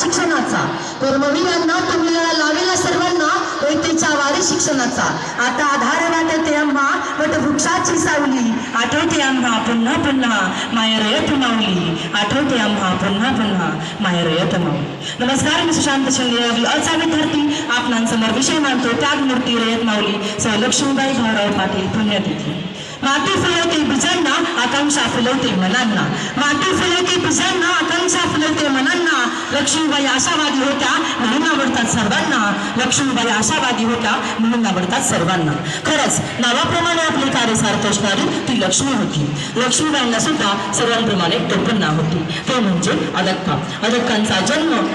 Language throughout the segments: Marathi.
शिक्षणाचा. कर्मवीरांना तुम्हाला लावेला सर्वांना एकतेच्या वारी शिक्षणाचा. आता आधार वाटते आम्हा वट वृक्षाची सावली. आठवते आम्हा पुन्हा पुन्हा मायरयत मावली आठवते आम्हा पुन्हा पुन्हा मायरयत मावली नमस्कार मी सुशांत शिंदे अचा विद्यार्थी आपणांसमोर विषय त्याग मूर्ती रयत मावली सौ लक्ष्मीबाई भाऊराव पाटील पुण्यतिथी. माती फुलवते बीजांना आकांक्षा फुलवते मनांना. माती फुलवते बीजांना आकांक्षा फुलवते मनांना. लक्ष्मीबाई आशावादी होत्या म्हणून आवडतात सर्वांना. लक्ष्मीबाई आशावादी होत्या म्हणून आवडतात सर्वांना. खरंच नावाप्रमाणे आपले कार्य सार्थ असणारी ती लक्ष्मी होती. लक्ष्मीबाईंना सुद्धा सर्वांप्रमाणे टोपण नाव होती. ते म्हणजे अदक्का. अदक्कांचा जन्म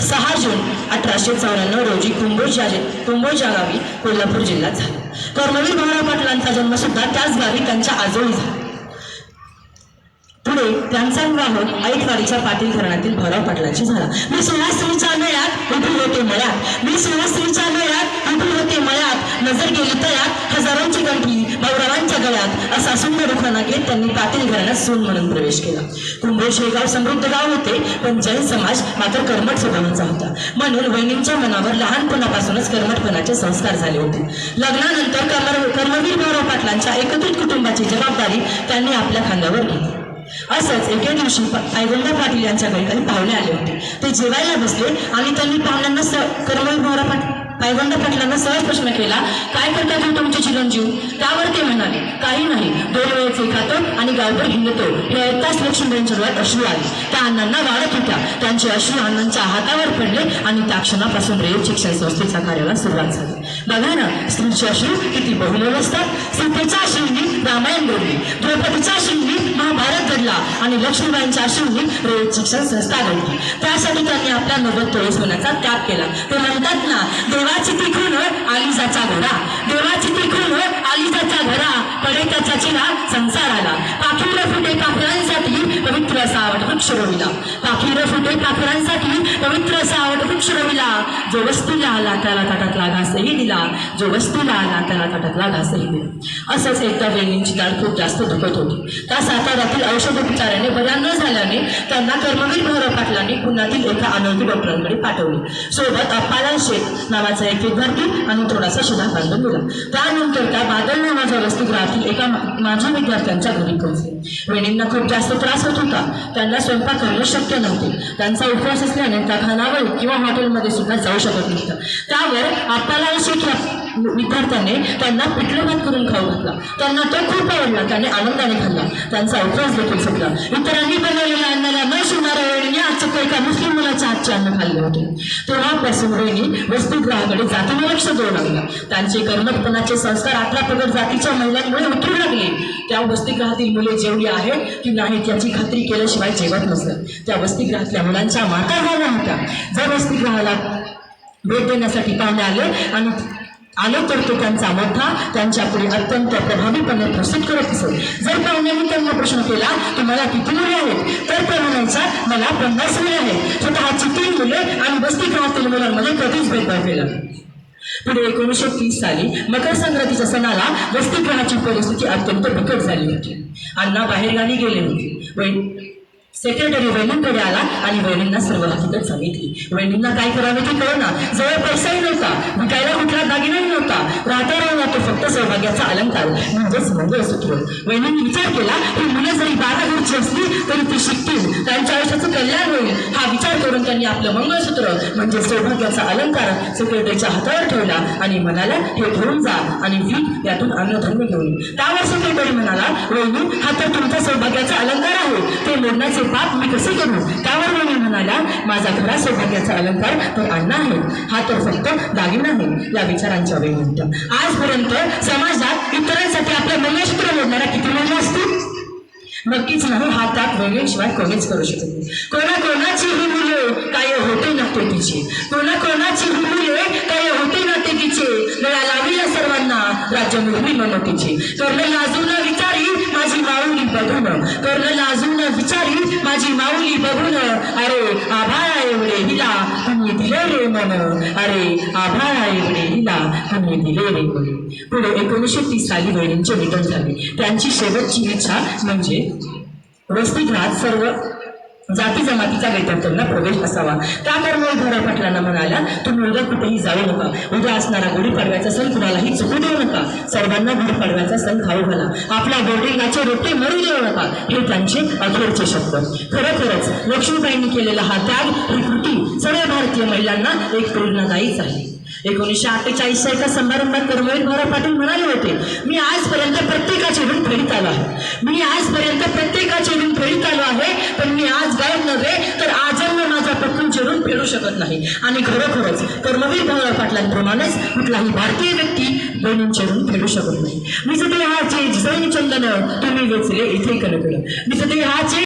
सहा जून अठराशे चौऱ्याण्णव रोजी कुंभोज या कुंभोज या गावी कोल्हापूर जिल्ह्यात झाला. कर्मवीर भाऊराव पाटलांचा जन्मसुद्धा त्याच गावी त्यांच्या आजोळी झाला. पुढे त्यांचा विवाह ऐटवाडीच्या पाटील घराण्यातील भराव पाटलांशी झाला. मी सुहास्त्रीच्या मेळ्यात उभी होते मळ्यात. मी सुहास्त्रीच्या मेळ्यात उभी होते मळ्यात. नजर गेली तयात हजारांची गंठी भाऊरावांच्या गळ्यात. असा सुंदर उखाणा घेत त्यांनी पाटील घराण्यात सून म्हणून प्रवेश केला. कुंभोज हे गाव समृद्ध गाव होते पण जैन समाज मात्र कर्मठ स्वभावाचा होता. म्हणून वहिनींच्या मनावर लहानपणापासूनच कर्मठपणाचे संस्कार झाले होते. लग्नानंतर कर्म कर्मवीर भाऊराव पाटलांच्या एकत्रित कुटुंबाची जबाबदारी त्यांनी आपल्या खांद्यावर घेतली. असंच एके दिवशी पायगोंडा पाटील यांच्या घरी काही पाहुणे आले होते. ते जेवायला बसले आणि त्यांनी पाहुण्यांना स करमल भोरा पाट पायगोंदा पाटलांना सहज प्रश्न केला काय करतात हो तुमचे चिरंजीव? त्यावर ते म्हणाले काही नाही. दोन वेळेचे खातं गावभर हिंडतो. हे ऐकताच लक्ष्मीबाईंच्या डोळ्यात अश्रू आले. त्या अण्णांना वाढत होत्या त्यांचे अश्रू अण्णांच्या हातावर पडले आणि त्या क्षणापासून रेव शिक्षण संस्थेच्या कार्याला सुरुवात झाली. बघा ना स्त्रीचे अश्रू किती बहुमोल असतात. सीतेचा अश्रूंनी रामायण घडली. द्रौपदीचा अश्रूंनी महाभारत घडला. आणि लक्ष्मीबाईंच्या अश्रूंनी रेव शिक्षण संस्था घडली. त्यासाठी त्यांनी आपल्या नव्वद तोळे सोन्याचा त्याग केला. ते म्हणतात ना देवाची ती खून आलिजाचा घोडा. देवाची ती खून आलिजाचा घरा पडे त्याचा चिना संसार आला पाखीर असा आवड वृक्ष रोविला पाखीर फुटे पाखरांसाठी पवित्र सावट वृक्ष रविला जो वस्तीला आला त्याला ताटातला घासही दिला. जो वस्तीला आला त्याला ताटातला घासही दिला. असंच एकदा वेणींची दाढ खूप जास्त दुखत होती. त्या सातारातील औषधोपचाराने बऱ्या न झाल्याने त्यांना कर्मवीर भाऊराव पाटलांनी पुण्यातील एका अनोळखी डॉक्टरांकडे पाठवले. सोबत अप्पालाल शेख नावाचा एक विद्यार्थी आणि थोडासा शिधा बांधून दिला. त्यानंतर त्या बादल नावाच्या वसतिगृहातील एका माझ्या विद्यार्थ्यांच्या घरी पोहोचले. वेणींना खूप जास्त त्रास होत होता. त्यांना स्वयंपाक करणं शक्य नव्हते. त्यांचा उपवास असल्याने त्या खानावळी किंवा हॉटेलमध्ये सुद्धा जाऊ शकत नव्हतं. त्यावर आपल्याला शेख या विद्यार्थ्याने त्यांना पिठलं भात करून खाऊ घातला. त्यांना तो खूप आवडला. त्याने आनंदाने खाल्ला. त्यांचा उपवास देखील सुटला इतरांनी बनवलेल्या अन्नाला न शिवणाऱ्या वेळीने आजच्या एका मुस्लिम मुलाच्या हातचे अन्न खाल्ले होते. तेव्हापासून वेळी वस्तुग्रहाकडे जाताना लक्ष देऊ लागला. त्यांचे कर्मठपणाचे संस्कार आपल्या प्रगत जातीच्या महिलांमुळे उतरू लागले. त्या वसतिगृहातील मुले जेवढी आहेत की नाहीत याची खात्री केल्याशिवाय जेवत नसत. त्या वसतिगृहातल्या मुलांच्या माता झाल्या होत्या जर वसतिगृहाला भेट देण्यासाठी पाहुणे आले आणि आले तर तो त्यांचा मोठा त्यांच्या पुढे अत्यंत प्रभावीपणे प्रस्तुत करत असत. जर पाहुण्यांनी त्यांना प्रश्न केला तुम्हाला किती मुले आहेत? तर पाहुण्यांचा मला पन्नास मुले आहेत. स्वतः चित्री मुले आणि वसतिगृहातील मुलांमध्ये कधीच भेदभाव केला पुढे एकोणीसशे तीस साली मकर संक्रांतीच्या सणाला वसतिगृहाची परिस्थिती अत्यंत बिकट झाली होती. अण्णा बाहेरगावी गेले होते. वै- सेक्रेटरी वहिनींकडे आला आणि वैनींना सर्व हकीकत सांगितली. वैनींना काय करावे ते कळना. जवळ पैसाही नव्हता. विकायला कुठला दागिनाही नव्हता. राहता राहणार तो सहभाग्याचा सौभाग्याचा अलंकार म्हणजेच मंगळसूत्र वहिनींनी विचार केला की मुलं जरी बारा घरची असली तरी ती शिकतील. त्यांच्या आयुष्याचं कल्याण होईल. हा विचार करून त्यांनी आपलं मंगळसूत्र म्हणजे सौभाग्याचा अलंकार सेक्रेटरीच्या हातावर ठेवला आणि म्हणाला हे घेऊन जा आणि वीक यातून अन्नधान्य घेऊन त्यावर सेक्रेटरी म्हणाला वहिनी हा तर तुमचा सौभाग्याचा अलंकार आहे. ते मोडण्याचे पाप मी कसे करू? त्यावर वहिनी म्हणाला माझा खरा सौभाग्याचा अलंकार तर अण्णा आहे हा तर फक्त दागिना आहे या विचारांच्या वेळी म्हणतं आजपर्यंत समाजात इतरांसाठी आपलं मंगळसूत्र मोडणारा किती महिला असतील? नक्कीच नाही. हा त्याग वेगळ्याशिवाय कोणीच करू शकत नाही. कोणा कोणाची ही मुले काय होते नाते तिचे कोणा कोणाची ही मुले काय होते नाते तिचे गळा लाविला सर्वांना राज्य मिळवी मनोतीचे. कर्ण लाजूला विचारी माझी माऊली बघून कर्ण लाजू माझी माऊली बघून अरे आभाळा एवढे हिला तुम्ही दिले रे मन. अरे आभाळा एवढे हिला तुम्ही दिले रे मन. पुढे एकोणीसशे तीस साली वहिनींचे निधन झाले. त्यांची शेवटची इच्छा म्हणजे वसतिगृहात सर्व जाती जमातीचा वैद्यकांना प्रवेश असावा. त्या कर्मवीर भोरा पाटलांना म्हणाल्या तू मुलगा कुठेही जाऊ नका. उद्या असणारा गुढीपाडव्याचा सण कुणालाही चुकू देऊ नका. सर्वांना गुढीपाडव्याचा सण खाऊ घाला. आपल्या बोर्डिंगाचे रोटे मरू देऊ नका. हे त्यांचे अखेरचे शब्द. खरोखरच लक्ष्मीबाईंनी केलेला हा त्याग ही कृती सर्व भारतीय महिलांना एक प्रेरणादायीच आहे. एकोणीसशे अठ्ठेचाळीसच्या एका समारंभात कर्मवीर भोरा पाटील म्हणाले होते मी आजपर्यंत प्रत्येकाचे ऋण फेडीत आलो आहे. मी आजपर्यंत प्रत्येकाचे ऋण फेडीत आलो आहे पण मी आज गायब नव्हे तर आजन्म माझ्या पत्नीचे ऋण फेडू शकत नाही. आणि खरोखरच कर्मवीर भोरा पाटलांप्रमाणेच कुठलाही भारतीय व्यक्ती बहिणींचे ऋण फेडू शकत नाही. मी सध्या हाचे जैन चंदन तुम्ही वेचले इथे कनकड मी सध्या हाचे